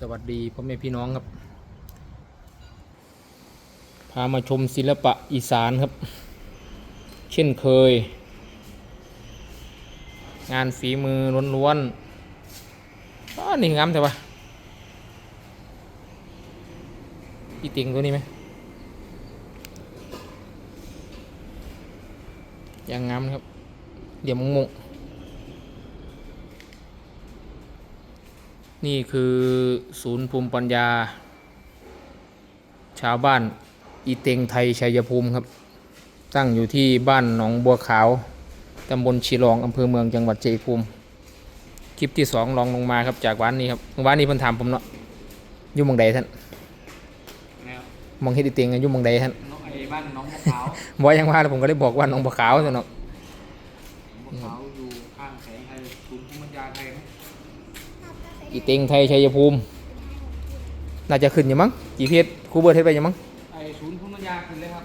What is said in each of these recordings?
สวัสดีพ่อแม่พี่น้องครับ พามาชมศิลปะอีสานครับ เช่นเคย งานฝีมือล้วนๆอ้านี่งามแต่ว่าอีติงตัวนี้ไหมยังงามครับ เดี๋ยวมงมง นี่คือศูนย์ภูมิปัญญา ชาวบ้านอีเต็งไทยชัยภูมิครับ ตั้งอยู่ที่บ้านหนองบัวขาวตำบลชีรองอำเภอเมืองจังหวัดชัยภูมิ คลิปที่สองลองลงมาครับจากวันนี้ครับวันนี้เพิ่นถามผมเนาะอยู่หมองใดท่านแนวหมองเฮ็ดอีเต็งอะอยู่หมองใดท่านน้องไอ้บ้านน้องมะพร้าวบอกยังว่าแล้วผมก็ได้บอกว่าหนองบัวขาวซะเนาะมะพร้าวอยู่ข้างแสงไทยศูนย์ภูมิปัญญาไทยไหม อีเต็งไทยชัยภูมิ น่าจะขึ้นอยู่มั้งกี่เพจครูเบิร์ดเฮ็ดไปอยู่มั้งไอ้ศูนย์ภูมิปัญญาขึ้นเลยครับ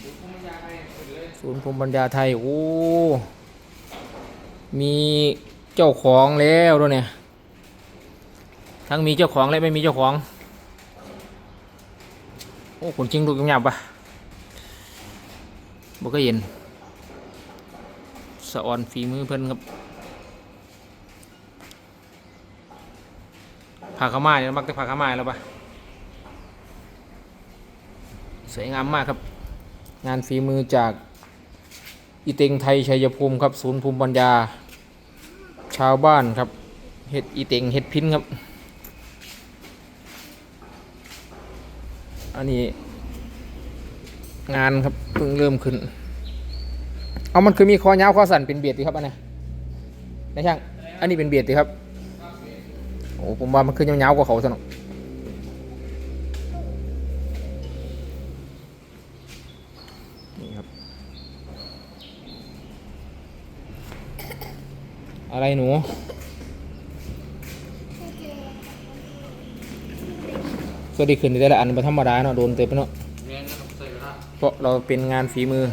ศูนย์ภูมิปัญญาไทยขึ้นเลยศูนย์ภูมิปัญญาไทยโอ้มีเจ้าของแล้วด้วยเนี่ย ทั้งมีเจ้าของและไม่มีเจ้าของ โอ้คนจริงลูกหยาบๆปะบ่ก็เห็นสะออนฝีมือเพิ่นครับ ผาขาวม้าเนี่ยมักแต่ผาขาวม้าแล้วปะสวยงามมากครับ งานฝีมือจากอีเต็งไทยชัยภูมิครับ ศูนย์ภูมิปัญญา ชาวบ้านครับเห็ดอีเต็งเห็ดพินครับ อันนี้งานครับเพิ่งเริ่มขึ้น เอามันคือมีคอยาวคอสั่นเป็นเบียดดีครับอันนี้นะช่าง อันนี้เป็นเบียดดีครับ โอ้ผมว่ามันคือยาวๆกว่าเขาสนองนี่ครับ อะไรหนูสวัสดีขึ้นแต่ละอันเป็นธรรมดาเนาะโดนเต็มไปเนาะเรียนนะครับใส่กระทะเพราะเราเป็นงานฝีมือ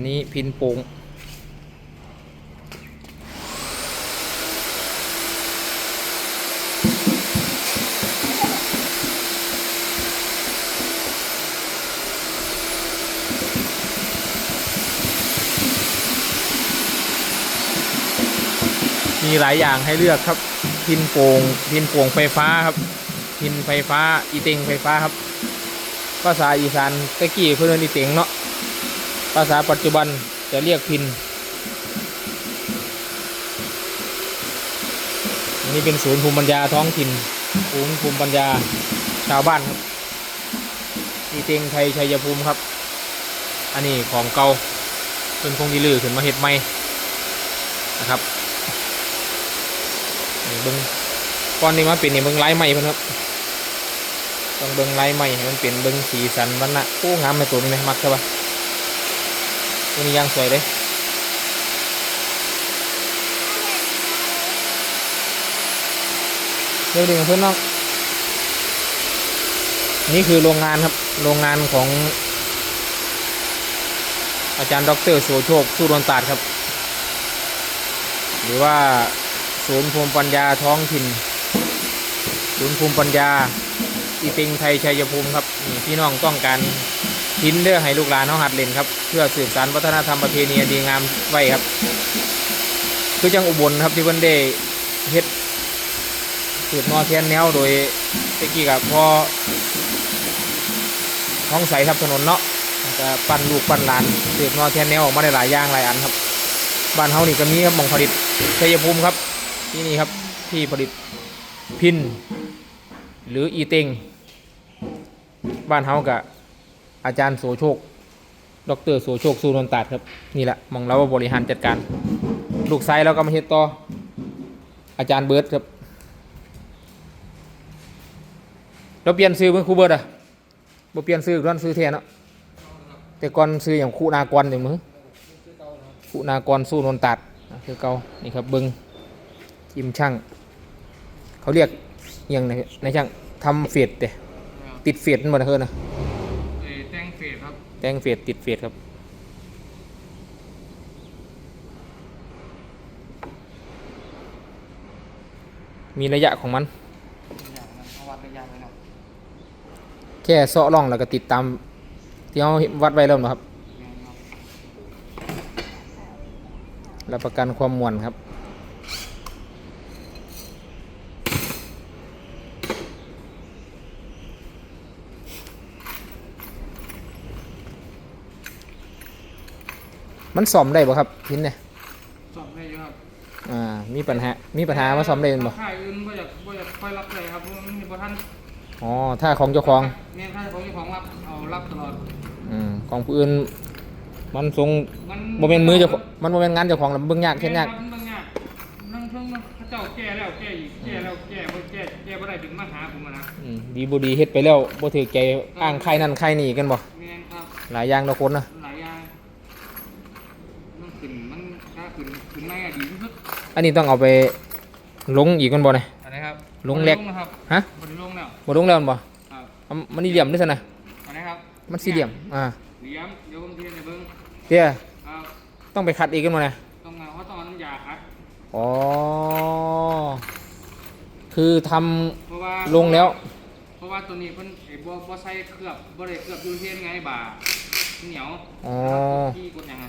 นนี้พินโป่งมีหลายอย่างให้เลือกครับ พินโป่งพินโป่งไฟฟ้าครับ พินไฟฟ้า อีเต็งไฟฟ้าครับภาษาอีสานตะกี้เพื่อนอีเต็งเนาะ ภาษาปัจจุบันจะเรียกพินอันนี้เป็นศูนย์ภูมิปัญญาท้องถิ่นศูนย์ภูมิปัญญาชาวบ้านครับอีเต็งไทยชัยภูมิครับ อันนี้ของเก่าเป็นคงดีลือขึ้นมาเห็ดใหม่นะครับนี่เบิ้งก้อนนี้มาเป็นนี่เบิ้งลายใหม่เพิ่นครับต้องเบิ้งลายใหม่ให้มันเป็นเบิ้งสีสันวันนะโอ้งามในตัวนี้ไหมมักใช่ปะ ตัวนี้ยางสวยเลยเดี๋ยวดึงเพื่อนนอก นี่คือโรงงานครับ โรงงานของ อาจารย์ดรโสโชคสุรนตาดครับ หรือว่าศูนย์ภูมิปัญญาท้องถิ่น ศูนย์ภูมิปัญญาอีติงไทยชัยภูมิครับนี่พี่น้องต้องการ พินเด้อให้ลูกหลานเขาหัดเล่นครับ เพื่อสืบสานวัฒนธรรมประเพณีดีงามไว้ครับ คือจังอุบลครับที่เพิ่นได้เฮ็ดสืบนอแทนแนวโดยตะกี้กับพ่อท้องใสทับถนนเนาะจะปั้นลูกปั้นหลานสืบนอแทนแนวออกมาได้หลายอย่างหลายอันครับบ้านเฮานี่ก็มีครับมองผลิตชัยภูมิครับที่นี่ครับที่ผลิตพิน หรืออีเต็งบ้านเฮากับ อาจารย์โสโชค ดรโสโชคสุนนตัดครับ นี่แหละมองเราว่าบริหารจัดการ ลูกไซเราก็มาเฮ็ดต่อ อาจารย์เบิร์ดครับ เราเปลี่ยนซื้อเป็นครูเบิร์ดอะบ่เปลี่ยนซื้อก่อนซื้อแทนเนาะแต่ก่อนซื้ออย่างคูนากรอย่างมือคูนากรสู้นนตัดคือเก่านี่ครับเบิงจิมช่าง เขาเรียกย่างในในช่างทำเฟดเด้ติดเฟดมันบ่ได้เฮือนะ เอ่อแต่งเฟสครับ แต่งเฟดติดเฟดครับ มีระยะของมันอย่างนั้นเขาวัดระยะไว้เนาะแค่เซาะร่องแล้วก็ติดตาม ที่เขาวัดไว้แล้วนะครับแม่นเนาะรับประกันความมวนครับ มันซ่อมได้บ่ครับพินเนี่ยสอบได้อยู่ครับอ่ามีปัญหามีปัญหามาซ่อมได้แม่นบ่ค่ายอื่นบ่อยากบ่อยากค่อยรับเลยครับเพราะว่ามันมีบ่ทันอ๋อถ้าของเจ้าของแม่นค่ายของเจ้าของรับเอารับตลอดอืมของผู้อื่นมันทรงมันบ่แม่นมือเจ้าของมันบ่แม่นงานเจ้าของแล้วมันเบิ่งยากเฮ็ดยากแม่นครับมันเบิ่งยากนั่งเพิ่งเขาเจ้าแก้แล้วแก้อีกแก้แล้วแก้บ่แก้แก้บ่ได้ถึงมาหาผมอะนะอืมดีบ่ดีเฮ็ดไปแล้วบ่ถือใจอ้างใครนั่นใครนี่กันบ่แม่นครับ หลายอย่างต่อคนนะหลายอย่างมัน ขึ้นมันถ้าขึ้นขึ้นไม่อะดีที่สุดอันนี้ต้องเอาไปลงอีกกันบ่เนี่ย อันไหนครับลงเล็กบ่ได้นะครับฮะบ่ได้ลงแล้วบ่ลงแล้วแม่นบ่ครับเอามันนี่เหลี่ยมด้วยซั่นน่ะอันไหนครับมันสี่เหลี่ยมอ่าเหลี่ยมเดี๋ยวผมเทียนให้เบิ่งเตี้ยครับต้องไปคัดอีกกันบ่เนี่ยต้องเอาเขาต้องเอาน้ำยาครับอ๋อคือทำ เพราะว่าลงแล้ว เพราะว่าตัวนี้เพิ่นไอ้บ่บ่ใส่เคลือบบ่ได้เคลือบยูเทนไงบ่าเหนียวอ๋อ ที่กดหยังไง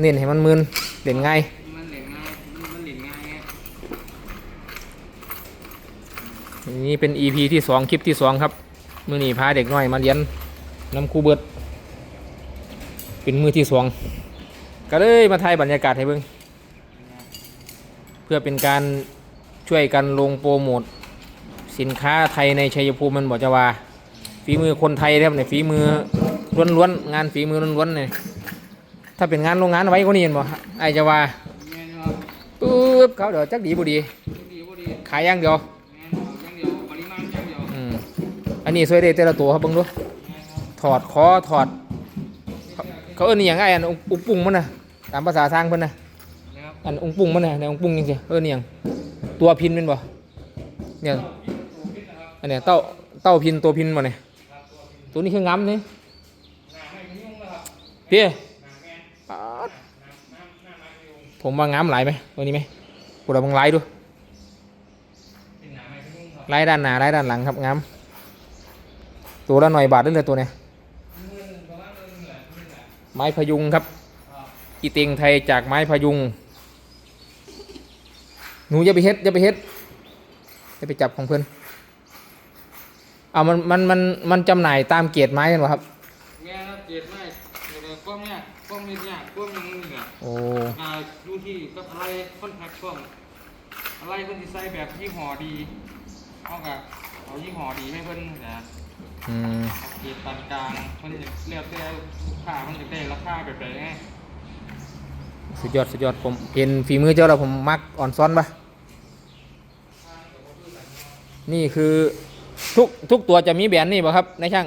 เน้นให้มันมึนเด่นง่ายมันเหลงง่ายมันมันเหลงง่ายไงนี่เป็น EP ที่สองคลิปที่สองครับ มือนีพาเด็กน้อยมาเรียนน้ำคูเบิด เป็นมือที่สองก็เลยมาถ่ายบรรยากาศให้เบิ่งเพื่อเป็นการช่วยกันลงโปรโมทสินค้าไทยในชัยภูมิมันบอกจะว่าฝีมือคนไทยนะครับเนี่ยฝีมือล้วนๆงานฝีมือล้วนๆเนี่ย ถ้าเป็นงานโรงงานไว้ก็นี่เห็นบ่ไอจะว่าแม่นครับปึ๊บเขาเดี๋ยวจักดีบ่ดีดีบ่ดีขายอย่างเดียวแม่นเอาอย่างเดียวปริมาณอย่างเดียวอืมอันนี้สวยเด้แต่ละตัวครับเบิ่งดูแม่นครับถอดคอถอด เขาเขาเอิ้นอหย่างไงอันองอุงปุ่งมันน่ะตามภาษาทางเพิ่นน่ะนะครับอันองค์ปุ่งมันน่ะในองค์ปุ่งจังซี่เอิ้นอหย่างตัวพินแม่นบ่เนี่ยตัวพิษนะครับอันเนี้ยเต้าเต้าพินตัวพินมาเนี่ยครับตัวพิษตัวนี้คืองำนี่หน้าไม่ยุ่งนะครับเพี่หน้าแม่น ป๊าด หน้าหน้าหน้าไม้ไม่ยุ่ง ผมว่างำหลไหมตัวนี้ไหมกูเราบังไหลดูเป็นหน้าไม้ไม่ยุ่งครับไล่ด้านหน้าไหลด้านหลังครับงำตัวละหน่อยบาทได้เลยตัวเนี้ยไม้พยุงครับอีเตียงไทยจากไม้พยุง หนูอย่าไปเฮ็ดอย่าไปเฮ็ดอย่าไปจับของเพื่อนเอามันมันมันมันจำหน่ายตามเกียรติไม้กันวะครับแม่ครับเจ็ดไม่เดี๋ยวกล้องเนี่ย ล้องนี่เนี่ยกล้องยังนี่เนี่ยโอ้ อ่าดูที่ก็อะไรคอนแทคกล้องอะไรเพิ่นสิใส่แบบยี่ห้อดีเอากะเอายี่ห้อดีให้เพิ่นนะอืม เอาเกียรติปานกลางเพิ่นจะเลือกได้ลูกค้าเพิ่นจะได้ราคาแบบไหนไงสุดยอดสุดยอดผมเห็นฝีมือเจ้าแล้วผมมักอ่อนซ้อนปะนี่คือทุกทุกตัวจะมีแบรนด์นี่บ่ครับในช่าง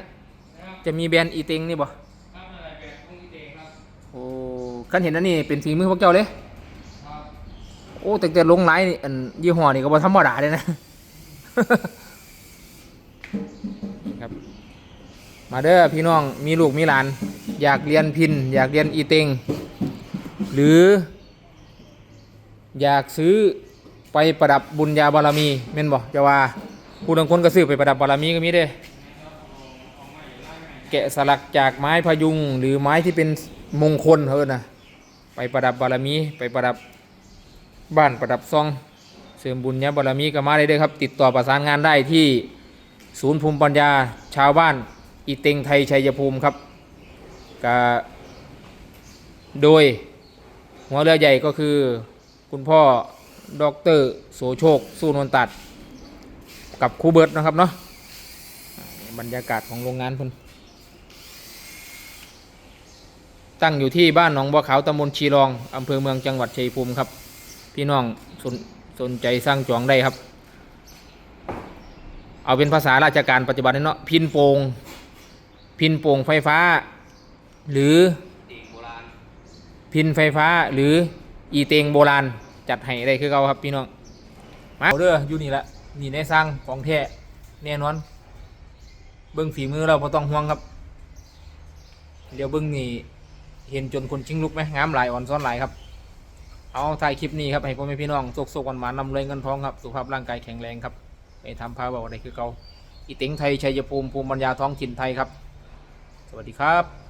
นะครับจะมีแบรนด์อีเต็งนี่บ่ครับอะไรแบบพวกนี้เองครับ โอ้ คันเห็นอันนี้เป็นฝีมือพวกเจ้าเลยครับโอ้แต่แต่ลงไลน์นี่อันยี่ห้อนี่ก็บ่ธรรมดาเลยนะ ครับ มาเด้อพี่น้องมีลูกมีหลาน อยากเรียนพิน อยากเรียนอีเต็งหรือ อยากซื้อไปประดับบุญญาบารมีแม่นบ่จะว่าผู้บางคนก็ซื้อไปประดับบารมีก็มีเด้แกะสลักจากไม้พยุงหรือไม้ที่เป็นมงคลเฮ้นะ ไปประดับบารมี ไปประดับบ้านประดับซอง เสริมบุญญาบารมีก็มาได้เด้อครับ ติดต่อประสานงานได้ที่ศูนย์ภูมิปัญญาชาวบ้านอีเต็งไทยชัยภูมิครับกโดยหัวเรือใหญ่ก็คือคุณพ่อดอกเตอรโสโชคสู้นวลตัด กับครูเบิร์ตนะครับเนาะบรรยากาศของโรงงานพิ่น ตั้งอยู่ที่บ้านหนองบัวขาวตำบลชีรองอำเภอเมืองจังหวัดชัยภูมิครับ พี่น้องสนสนใจสร้างจองได้ครับ เอาเป็นภาษาราชการปัจจุบันนี้เนาะพินโปงพินโป่งไฟฟ้า หรือพินไฟฟ้าหรืออีเตงโบราณจัดให้ได้คือเขาครับพี่น้องมาเอาเด้ออยู่นี่ละนี่ในสร้างของแท้แน่นอน เบิ้งฝีมือเราพอต้องห่วงครับ เดี๋ยวเบิ้งนี่ เห็นจนคนชิงลุกไหมงามหลายอ่อนซ้อนหลายครับ เอาถ่ายคลิปนี้ครับให้พ่อแม่พี่น้องโศกโศกวันหวานนำเลยเงินทองครับสุขภาพร่างกายแข็งแรงครับไปทำพาเบาอะไรคือเก่าอีเต็งไทยชัยภูมิภูมิปัญญาท้องถิ่นไทยครับ สวัสดีครับ